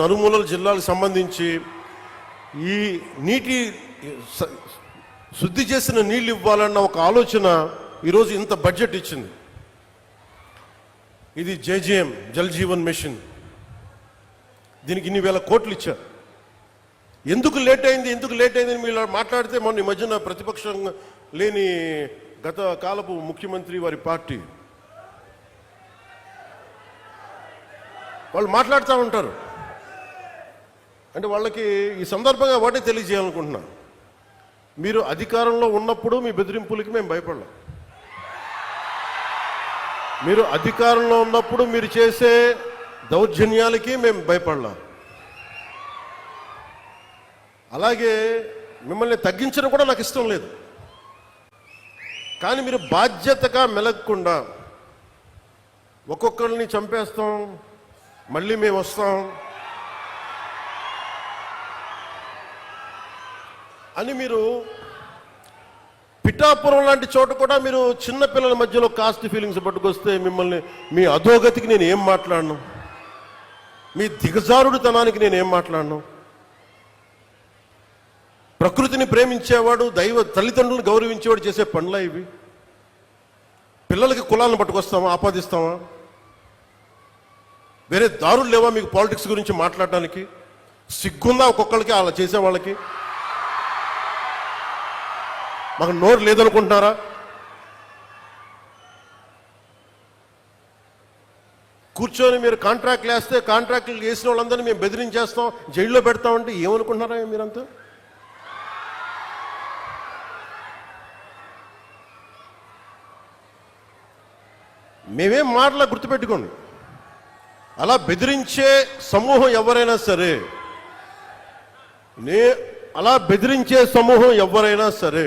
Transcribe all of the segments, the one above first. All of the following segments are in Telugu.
నలుమూలల జిల్లాలకు సంబంధించి ఈ నీటి శుద్ధి చేసిన నీళ్ళు ఇవ్వాలన్న ఒక ఆలోచన ఈరోజు ఇంత బడ్జెట్ ఇచ్చింది. ఇది జేజేఎం జల్ జీవన్ మిషన్. దీనికి ఇన్ని వేల కోట్లు ఇచ్చారు. ఎందుకు లేట్ అయింది ఎందుకు లేట్ అయింది మీరు మాట్లాడితే మొన్న ఈ మధ్యన ప్రతిపక్షం లేని గత కాలపు ముఖ్యమంత్రి వారి పార్టీ. వాళ్ళు మాట్లాడుతూ ఉంటారు. అంటే వాళ్ళకి ఈ సందర్భంగా వాటే తెలియజేయాలనుకుంటున్నాను. మీరు అధికారంలో ఉన్నప్పుడు మీ బెదిరింపులకి మేము భయపడలేం. మీరు అధికారంలో ఉన్నప్పుడు మీరు చేసే దౌర్జన్యాలకి మేము భయపడలేం. అలాగే మిమ్మల్ని తగ్గించడం కూడా నాకు ఇష్టం లేదు. కానీ మీరు బాధ్యతగా మెలగకుండా ఒక్కొక్కరిని చంపేస్తాం మళ్ళీ మేము వస్తాం అని మీరు పిఠాపురం లాంటి చోట కూడా మీరు చిన్న పిల్లల మధ్యలో కాస్ట్ ఫీలింగ్స్ పట్టుకొస్తే మిమ్మల్ని మీ అధోగతికి నేను ఏం మాట్లాడను? మీ దిగజారుడుతనానికి నేను ఏం మాట్లాడను? ప్రకృతిని ప్రేమించేవాడు దైవ తల్లిదండ్రులను గౌరవించేవాడు చేసే పనులా ఇవి? పిల్లలకి కులాలను పట్టుకొస్తామా? ఆపాదిస్తామా? వేరే దారులు లేవా మీకు పాలిటిక్స్ గురించి మాట్లాడడానికి? సిగ్గుందా ఒక్కొక్కరికి అలా చేసే వాళ్ళకి మాకు నోరు లేదనుకుంటున్నారా? కూర్చొని మీరు కాంట్రాక్ట్లు వేస్తే కాంట్రాక్ట్లు వేసిన వాళ్ళందరినీ మేము బెదిరించేస్తాం జైల్లో పెడతామంటే ఏమనుకుంటున్నారా మీరంతా? మేమేం మాటలా గుర్తుపెట్టుకోండి. అలా బెదిరించే సమూహం ఎవరైనా సరే నే అలా బెదిరించే సమూహం ఎవరైనా సరే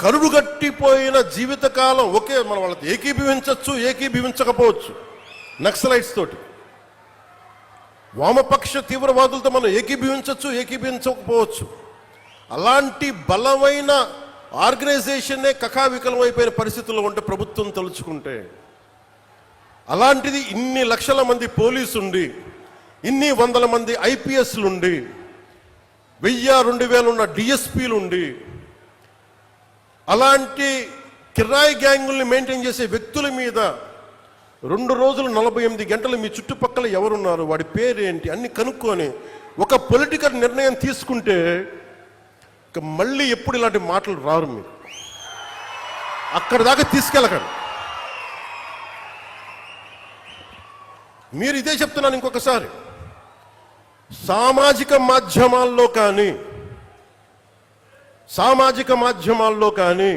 కరుడుగట్టిపోయిన జీవితకాలం ఒకే మనం వాళ్ళతో ఏకీభవించవచ్చు ఏకీభవించకపోవచ్చు. నక్సలైట్స్ తోటి. వామపక్ష తీవ్రవాదులతో మనం ఏకీభవించవచ్చు ఏకీభవించకపోవచ్చు. అలాంటి బలమైన ఆర్గనైజేషన్నే కకావికలం అయిపోయిన పరిస్థితుల్లో ఉంటే ప్రభుత్వం తలుచుకుంటే అలాంటిది ఇన్ని లక్షల మంది పోలీసు ఉండి ఇన్ని వందల మంది ఐపీఎస్లు ఉండి వెయ్యి రెండు వేలు ఉన్న డిఎస్పీలు ఉండి అలాంటి కిరాయి గ్యాంగుల్ని మెయింటైన్ చేసే వ్యక్తుల మీద రెండు రోజులు నలభై ఎనిమిది గంటలు మీ చుట్టుపక్కల ఎవరున్నారు? వాడి పేరేంటి? అన్ని కనుక్కొని ఒక పొలిటికల్ నిర్ణయం తీసుకుంటే ఇక మళ్ళీ ఎప్పుడు ఇలాంటి మాటలు రారు మీరు. అక్కడి దాకా తీసుకెళ్ళకండి. మీరు ఇదే చెప్తున్నాను ఇంకొకసారి. సామాజిక మాధ్యమాల్లో కానీ సామాజిక మాధ్యమాల్లో కానీ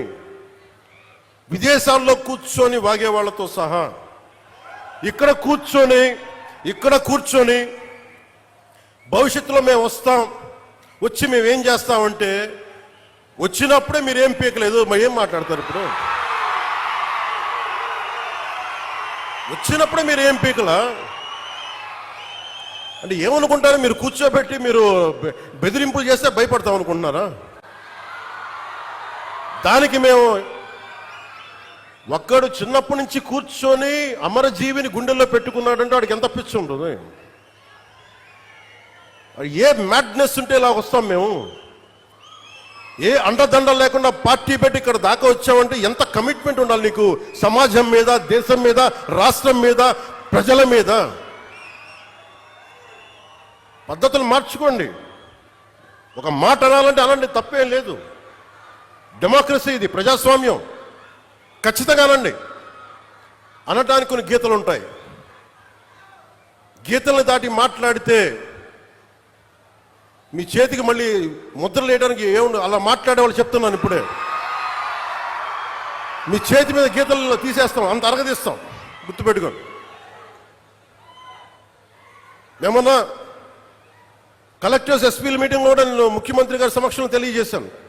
విదేశాల్లో కూర్చొని వాగే వాళ్ళతో సహా ఇక్కడ కూర్చొని ఇక్కడ కూర్చొని భవిష్యత్తులో మేము వస్తాం వచ్చి మేము ఏం చేస్తామంటే వచ్చినప్పుడే మీరు ఏం పీకలేదు మరి ఏం మాట్లాడతారు ఇప్పుడు? వచ్చినప్పుడే మీరు ఏం పీకలా? అంటే ఏమనుకుంటారు? మీరు కూర్చోబెట్టి మీరు బెదిరింపులు చేస్తే భయపడతాం అనుకుంటున్నారా? దానికి మేము ఒక్కడు చిన్నప్పటి నుంచి కూర్చొని అమరజీవిని గుండెల్లో పెట్టుకున్నాడంటే వాడికి ఎంత పిచ్చి ఉంటుంది? ఏ మ్యాడ్నెస్ ఉంటే ఇలా వస్తాం మేము? ఏ అండదండ లేకుండా పార్టీ పెట్టి ఇక్కడ దాకా వచ్చామంటే ఎంత కమిట్మెంట్ ఉండాలి నీకు? సమాజం మీద దేశం మీద రాష్ట్రం మీద ప్రజల మీద? పద్ధతులు మార్చుకోండి. ఒక మాట అనాలంటే అలాంటి తప్పేం లేదు. డెమోక్రసీ ఇది ప్రజాస్వామ్యం. ఖచ్చితంగానండి. అనటానికి కొన్ని గీతలు ఉంటాయి గీతలను దాటి మాట్లాడితే మీ చేతికి మళ్ళీ ముద్రలు వేయడానికి ఏముండదు అలా మాట్లాడే వాళ్ళు చెప్తున్నాను ఇప్పుడే. మీ చేతి మీద గీతలు తీసేస్తాం అంత అరగదీస్తాం. గుర్తుపెట్టుకోండి. మేమన్నా కలెక్టర్స్ ఎస్పీల మీటింగ్లో కూడా నేను ముఖ్యమంత్రి గారి సమక్షంలో తెలియజేశాను.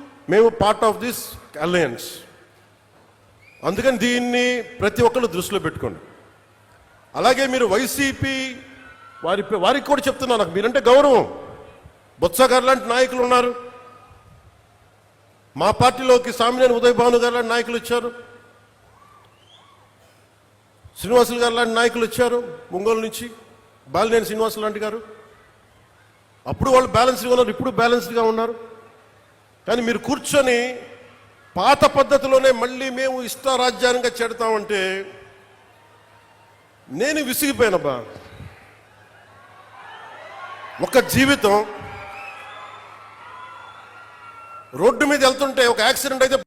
మేము పార్ట్ ఆఫ్ దిస్ అలయన్స్ అందుకని దీన్ని ప్రతి ఒక్కరు దృష్టిలో పెట్టుకోండి. అలాగే మీరు వైసీపీ వారి వారికి కూడా చెప్తున్నా నాకు మీరంటే గౌరవం. బొత్స గారు లాంటి నాయకులు ఉన్నారు. మా పార్టీలోకి సామినేని ఉదయ్ భాను గారు లాంటి నాయకులు వచ్చారు. శ్రీనివాసులు గారు లాంటి నాయకులు వచ్చారు ఒంగోలు నుంచి. బాలినేని శ్రీనివాసులు లాంటి గారు. అప్పుడు వాళ్ళు బ్యాలెన్స్డ్గా ఉన్నారు ఇప్పుడు బ్యాలెన్స్డ్గా ఉన్నారు. కానీ మీరు కూర్చొని పాత పద్ధతిలోనే మళ్ళీ మేము ఇష్టారాజ్యాంగంగా చెడతామంటే నేను విసిగిపోయానబ్బా. ఒక జీవితం రోడ్డు మీద వెళ్తుంటే ఒక యాక్సిడెంట్ అయితే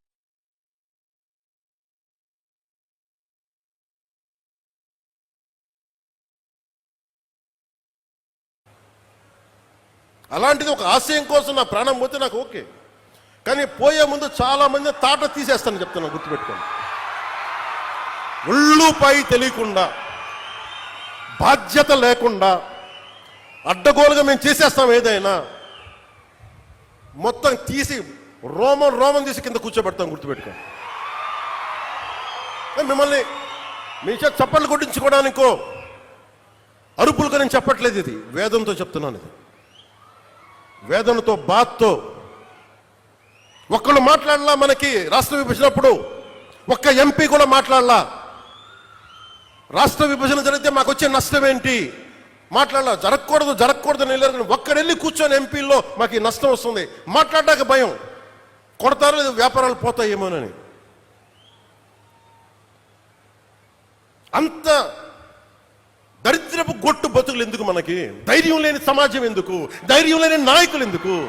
అలాంటిది ఒక ఆశయం కోసం నా ప్రాణం పోతే నాకు ఓకే. కానీ పోయే ముందు చాలా మంది తాట తీసేస్తాను చెప్తున్నాను గుర్తుపెట్టుకోండి. ఒళ్ళుపై తెలియకుండా బాధ్యత లేకుండా అడ్డగోలుగా మేము చేసేస్తాం ఏదైనా మొత్తం తీసి రోమం రోమం తీసి కింద కూర్చోబెడతాం గుర్తుపెట్టుకోండి. మిమ్మల్ని మీ చేత చప్పట్లు కొట్టించుకోవడానికో అరుపులుగా నేను చెప్పట్లేదు ఇది. వేదంతో చెప్తున్నాను ఇది. వేదనతో బాత్తో ఒక్కళ్ళు మాట్లాడలా మనకి? రాష్ట్ర విభజనప్పుడు ఒక్క ఎంపీ కూడా మాట్లాడలా? రాష్ట్ర విభజన జరిగితే మాకు వచ్చే నష్టం ఏంటి మాట్లాడాల? జరగకూడదు జరగకూడదు నిలరు ఒక్కడెళ్ళి కూర్చొని ఎంపీల్లో మాకు ఈ నష్టం వస్తుంది. మాట్లాడడానికి భయం. కొడతారో లేదు వ్యాపారాలు పోతాయేమోనని. అంత దరిద్రపు గొట్టు బతుకులు ఎందుకు మనకి? ధైర్యం లేని సమాజం ఎందుకు? ధైర్యం లేని నాయకులు ఎందుకు?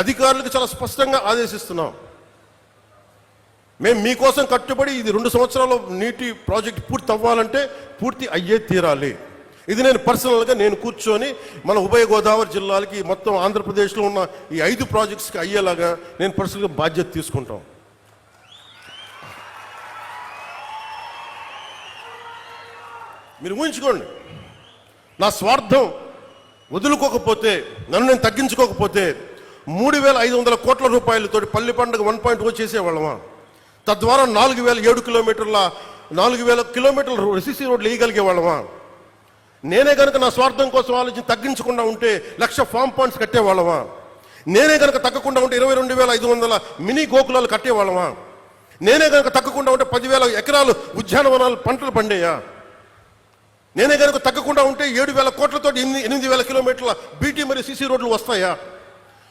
అధికారులకు చాలా స్పష్టంగా ఆదేశిస్తున్నాం. మేము మీకోసం కట్టుబడి ఇది రెండు సంవత్సరాలు నీటి ప్రాజెక్ట్ పూర్తి అవ్వాలంటే పూర్తి అయ్యే తీరాలి. ఇది నేను పర్సనల్గా నేను కూర్చొని మన ఉభయ గోదావరి జిల్లాలకి మొత్తం ఆంధ్రప్రదేశ్లో ఉన్న ఈ ఐదు ప్రాజెక్ట్స్కి అయ్యేలాగా నేను పర్సనల్గా బాధ్యత తీసుకుంటాం. మీరు ఊహించుకోండి. నా స్వార్థం వదులుకోకపోతే నన్ను నేను తగ్గించుకోకపోతే మూడు వేల ఐదు వందల కోట్ల రూపాయలతో పల్లి పండుగ వన్ పాయింట్ ఓ చేసేవాళ్ళమా? తద్వారా నాలుగు వేల ఏడు కిలోమీటర్ల నాలుగు వేల కిలోమీటర్ల ఎస్సీ రోడ్లు వేయగలిగేవాళ్ళమా? నేనే కనుక నా స్వార్థం కోసం ఆలోచించి తగ్గించకుండా ఉంటే లక్ష ఫామ్ పాయింట్స్ కట్టేవాళ్ళమా? నేనే కనుక తగ్గకుండా ఉంటే ఇరవై రెండు వేల ఐదు వందల మినీ గోకులాలు కట్టేవాళ్ళమా? నేనే కనుక తగ్గకుండా ఉంటే పదివేల ఎకరాలు ఉద్యానవనాలు పంటలు పండేయా? నేనే కనుక తగ్గకుండా ఉంటే ఏడు వేల కోట్లతో ఎనిమిది ఎనిమిది వేల కిలోమీటర్ల బీటీ మరియు సీసీ రోడ్లు వస్తాయా?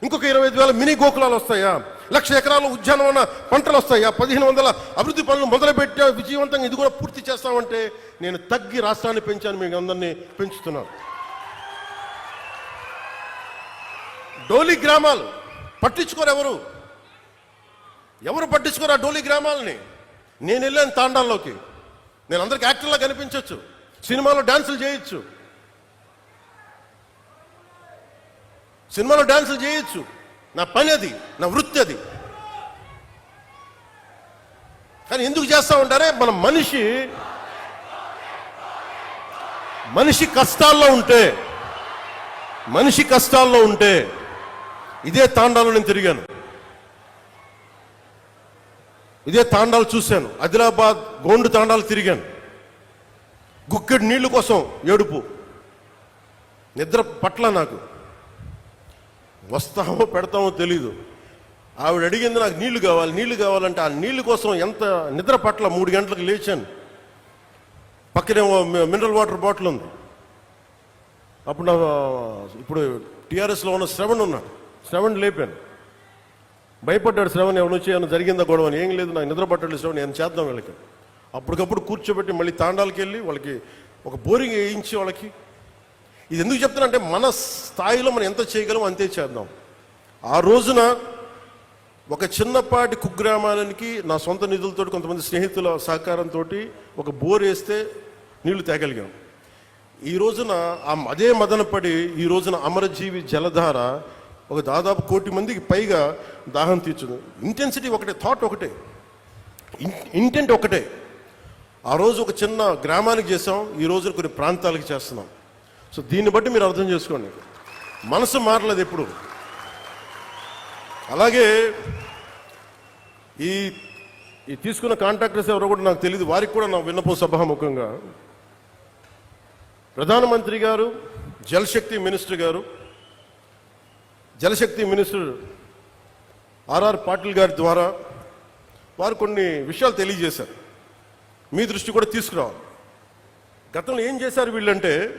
ఇంకొక ఇరవై ఐదు వేల మినీ గోకులాలు వస్తాయా? లక్ష ఎకరాల ఉద్యానవన పంటలు వస్తాయా? పదిహేను వందల అభివృద్ధి పనులు మొదలుపెట్టా విజయవంతంగా ఇది కూడా పూర్తి చేస్తామంటే నేను తగ్గి రాష్ట్రాన్ని పెంచాను మీకు అందరినీ పెంచుతున్నాను. డోలి గ్రామాలు పట్టించుకోరు ఎవరు? ఎవరు పట్టించుకోరు ఆ డోలీ గ్రామాలని? నేను వెళ్ళాను తాండాల్లోకి. నేను అందరికి యాక్టర్లా కనిపించవచ్చు సినిమాలో డాన్సులు చేయొచ్చు. సినిమాలో డాన్సులు చేయొచ్చు. నా పని అది నా వృత్తి అది కానీ ఎందుకు చేస్తా ఉంటారే? మన మనిషి మనిషి కష్టాల్లో ఉంటే మనిషి కష్టాల్లో ఉంటే ఇదే తాండాలో నేను తిరిగాను. ఇదే తాండాలు చూశాను. ఆదిలాబాద్ గోండు తాండాలు తిరిగాను. గుక్కెడు నీళ్ళు కోసం ఏడుపు. నిద్ర పట్ల నాకు. వస్తామో పెడతామో తెలీదు. ఆవిడ అడిగింది నాకు నీళ్ళు కావాలి నీళ్ళు కావాలంటే ఆ నీళ్ళు కోసం ఎంత నిద్ర పట్ల మూడు గంటలకు లేచాను. పక్కనేమో మినరల్ వాటర్ బాటిల్ ఉంది. అప్పుడు నా ఇప్పుడు టీఆర్ఎస్లో ఉన్న శ్రవణ్ ఉన్నాడు. శ్రవణ్ లేపాను. భయపడ్డాడు శ్రవణ్ ఎవరు వచ్చి ఏమైనా జరిగిందా గొడవ? అని ఏం లేదు నాకు నిద్ర పట్టాడు శ్రవణ్ ఏం చేద్దాం వీళ్ళకి? అప్పటికప్పుడు కూర్చోబెట్టి మళ్ళీ తాండాలకి వెళ్ళి వాళ్ళకి ఒక బోరింగ్ వేయించి వాళ్ళకి ఇది ఎందుకు చెప్తానంటే మన స్థాయిలో మనం ఎంత చేయగలం అంతే చేద్దాం. ఆ రోజున ఒక చిన్నపాటి కుగ్రామానికి నా సొంత నిధులతో కొంతమంది స్నేహితుల సహకారంతో ఒక బోర్ వేస్తే నీళ్ళు తేగలిగాం. ఈ రోజున ఆ అదే మదనపడి ఈ రోజున అమరజీవి జలధార ఒక దాదాపు కోటి మందికి పైగా దాహం తీర్చుంది. ఇంటెన్సిటీ ఒకటే థాట్ ఒకటే. ఇంటెంట్ ఒకటే. ఆ రోజు ఒక చిన్న గ్రామానికి చేసాం ఈ రోజున కొన్ని ప్రాంతాలకు చేస్తున్నాం. సో దీన్ని బట్టి మీరు అర్థం చేసుకోండి. మనసు మారలేదు ఎప్పుడు. అలాగే ఈ ఈ తీసుకున్న కాంట్రాక్టర్స్ ఎవరో కూడా నాకు తెలియదు వారికి కూడా నా విన్నపం సభాముఖంగా. ప్రధానమంత్రి గారు జలశక్తి మినిస్టర్ గారు జలశక్తి మినిస్టర్ ఆర్ఆర్ పాటిల్ గారి ద్వారా వారు కొన్ని విషయాలు తెలియజేశారు. మీ దృష్టి కూడా తీసుకురావాలి. గతంలో ఏం చేశారు వీళ్ళంటే